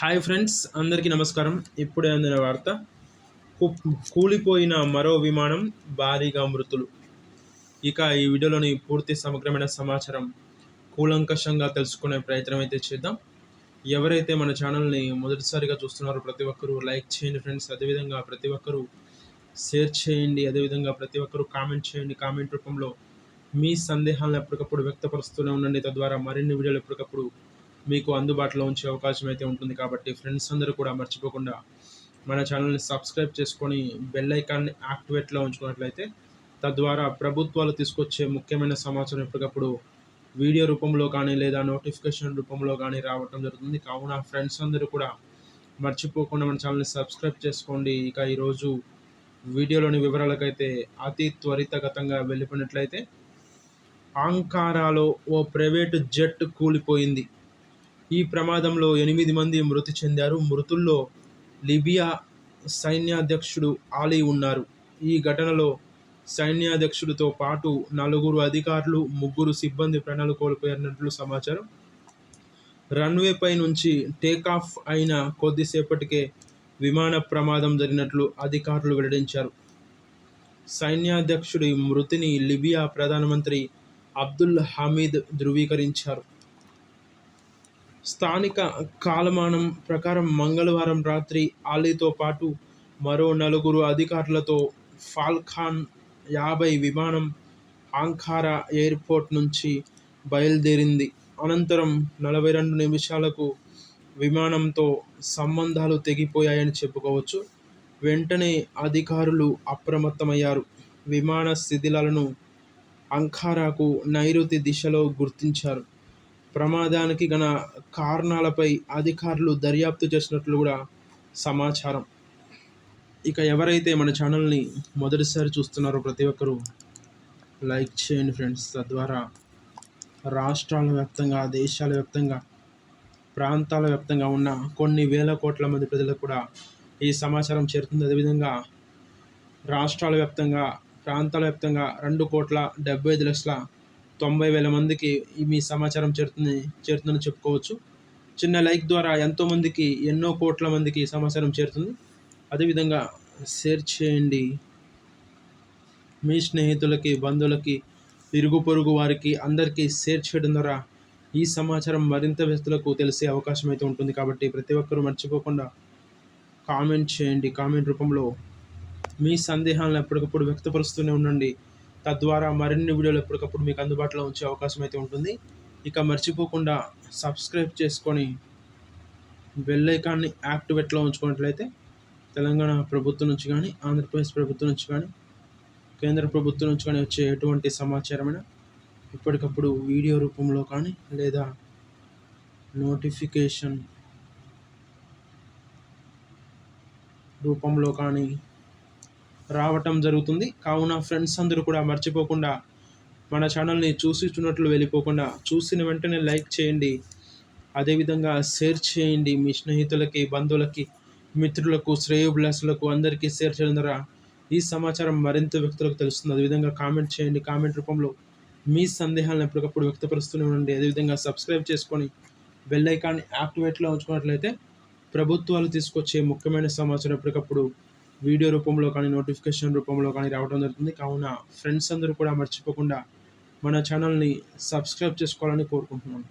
Hi friends అందరికీ నమస్కారం. ఇప్పుడే అందిన వార్త కూలిపోయిన మరో విమానం భారీగా మృతులు. ఇక ఈ వీడియోలోని పూర్తి సమగ్రమైన సమాచారం కూలంకషంగా తెలుసుకునే ప్రయత్నం అయితే చేద్దాం. ఎవరైతే మన ఛానల్ని మొదటిసారిగా చూస్తున్నారో ప్రతి ఒక్కరూ లైక్ చేయండి ఫ్రెండ్స్. అదేవిధంగా ప్రతి ఒక్కరూ షేర్ చేయండి. అదేవిధంగా ప్రతి ఒక్కరూ కామెంట్ చేయండి. కామెంట్ రూపంలో మీ సందేహాలను ఎప్పటికప్పుడు వ్యక్తపరుస్తూనే ఉండండి. తద్వారా మరిన్ని వీడియోలు ఎప్పటికప్పుడు మీకు అందుబాటులో ఉంచే అవకాశం అయితే ఉంటుంది కాబట్టి ఫ్రెండ్స్ అందరూ కూడా మర్చిపోకుండా మన ఛానల్ని సబ్స్క్రైబ్ చేసుకొని బెల్ ఐకాన్ని యాక్టివేట్లో ఉంచుకున్నట్లయితే తద్వారా ప్రభుత్వాలు తీసుకొచ్చే ముఖ్యమైన సమాచారం ఎప్పటికప్పుడు వీడియో రూపంలో కానీ లేదా నోటిఫికేషన్ రూపంలో కానీ రావటం జరుగుతుంది. కావున ఫ్రెండ్స్ అందరూ కూడా మర్చిపోకుండా మన ఛానల్ని సబ్స్క్రైబ్ చేసుకోండి. ఇక ఈరోజు వీడియోలోని వివరాలకైతే అతి త్వరితగతంగా వెళ్ళిపోయినట్లయితే ఆంకారాలో ఓ ప్రైవేటు జెట్ కూలిపోయింది. ఈ ప్రమాదంలో ఎనిమిది మంది మృతి చెందారు. మృతుల్లో లిబియా సైన్యాధ్యక్షుడు ఆలీ ఉన్నారు. ఈ ఘటనలో సైన్యాధ్యక్షుడితో పాటు నలుగురు అధికారులు ముగ్గురు సిబ్బంది ప్రాణాలు కోల్పోయినట్లు సమాచారం. రన్వేపై నుంచి టేకాఫ్ అయిన కొద్దిసేపటికే విమాన ప్రమాదం జరిగినట్లు అధికారులు వెల్లడించారు. సైన్యాధ్యక్షుడి మృతిని లిబియా ప్రధానమంత్రి అబ్దుల్ హమీద్ ధృవీకరించారు. స్థానిక కాలమానం ప్రకారం మంగళవారం రాత్రి ఆలీతో పాటు మరో నలుగురు అధికారులతో ఫాల్ఖాన్ యాభై విమానం ఆంకారా ఎయిర్పోర్ట్ నుంచి బయలుదేరింది. అనంతరం నలభై రెండు నిమిషాలకు విమానంతో సంబంధాలు తెగిపోయాయని చెప్పుకోవచ్చు. వెంటనే అధికారులు అప్రమత్తమయ్యారు. విమాన శిథిలాలను అంకారాకు నైరుతి దిశలో గుర్తించారు. ప్రమాదానికి గల కారణాలపై అధికారులు దర్యాప్తు చేసినట్లు కూడా సమాచారం. ఇక ఎవరైతే మన ఛానల్ని మొదటిసారి చూస్తున్నారో ప్రతి ఒక్కరూ లైక్ చేయండి ఫ్రెండ్స్. తద్వారా రాష్ట్రాల వ్యాప్తంగా దేశాల వ్యాప్తంగా ప్రాంతాల వ్యాప్తంగా ఉన్న కొన్ని వేల కోట్ల మంది ప్రజలకు కూడా ఈ సమాచారం చేరుతుంది. అదేవిధంగా రాష్ట్రాల వ్యాప్తంగా ప్రాంతాల వ్యాప్తంగా రెండు కోట్ల డెబ్బై ఐదు లక్షల తొంభై వేల మందికి మీ సమాచారం చేరుతుంది చేరుతుందని చెప్పుకోవచ్చు. చిన్న లైక్ ద్వారా ఎంతోమందికి ఎన్నో కోట్ల మందికి సమాచారం చేరుతుంది. అదేవిధంగా షేర్ చేయండి. మీ స్నేహితులకి బంధువులకి ఇరుగు పొరుగు వారికి అందరికీ షేర్ చేయడం ద్వారా ఈ సమాచారం మరింత వ్యక్తులకు తెలిసే అవకాశం అయితే ఉంటుంది. కాబట్టి ప్రతి ఒక్కరూ మర్చిపోకుండా కామెంట్ చేయండి. కామెంట్ రూపంలో మీ సందేహాలను ఎప్పటికప్పుడు వ్యక్తపరుస్తూనే ఉండండి. తద్వారా మరిన్ని వీడియోలు ఎప్పటికప్పుడు మీకు అందుబాటులో ఉంచే అవకాశం అయితే ఉంటుంది. ఇక మర్చిపోకుండా సబ్స్క్రైబ్ చేసుకొని బెల్ ఐకాన్ని యాక్టివేట్లో ఉంచుకున్నట్లయితే తెలంగాణ ప్రభుత్వం నుంచి కానీ ఆంధ్రప్రదేశ్ ప్రభుత్వం నుంచి కానీ కేంద్ర ప్రభుత్వం నుంచి కానీ వచ్చే ఎటువంటి సమాచారమైనా ఎప్పటికప్పుడు వీడియో రూపంలో కానీ లేదా నోటిఫికేషన్ రూపంలో కానీ రావటం జరుగుతుంది. కావున ఫ్రెండ్స్ అందరూ కూడా మర్చిపోకుండా మన ఛానల్ని చూసి వెళ్ళిపోకుండా చూసిన వెంటనే లైక్ చేయండి. అదేవిధంగా షేర్ చేయండి మీ స్నేహితులకి బంధువులకి మిత్రులకు శ్రేయోభిలాసులకు అందరికీ షేర్ చేయడం ద్వారా ఈ సమాచారం మరింత వ్యక్తులకు తెలుస్తుంది. అదేవిధంగా కామెంట్ చేయండి. కామెంట్ రూపంలో మీ సందేహాలను ఎప్పటికప్పుడు వ్యక్తపరుస్తూనే ఉండండి. అదేవిధంగా సబ్స్క్రైబ్ చేసుకొని బెల్ ఐకాన్ యాక్టివేట్లో ఉంచుకున్నట్లయితే ప్రభుత్వాలు తీసుకొచ్చే ముఖ్యమైన సమాచారం ఎప్పటికప్పుడు వీడియో రూపంలో కానీ నోటిఫికేషన్ రూపంలో కానీ రావడం జరుగుతుంది. కావున ఫ్రెండ్స్ అందరూ కూడా మర్చిపోకుండా మన ఛానల్ని సబ్స్క్రైబ్ చేసుకోవాలని కోరుకుంటున్నాను.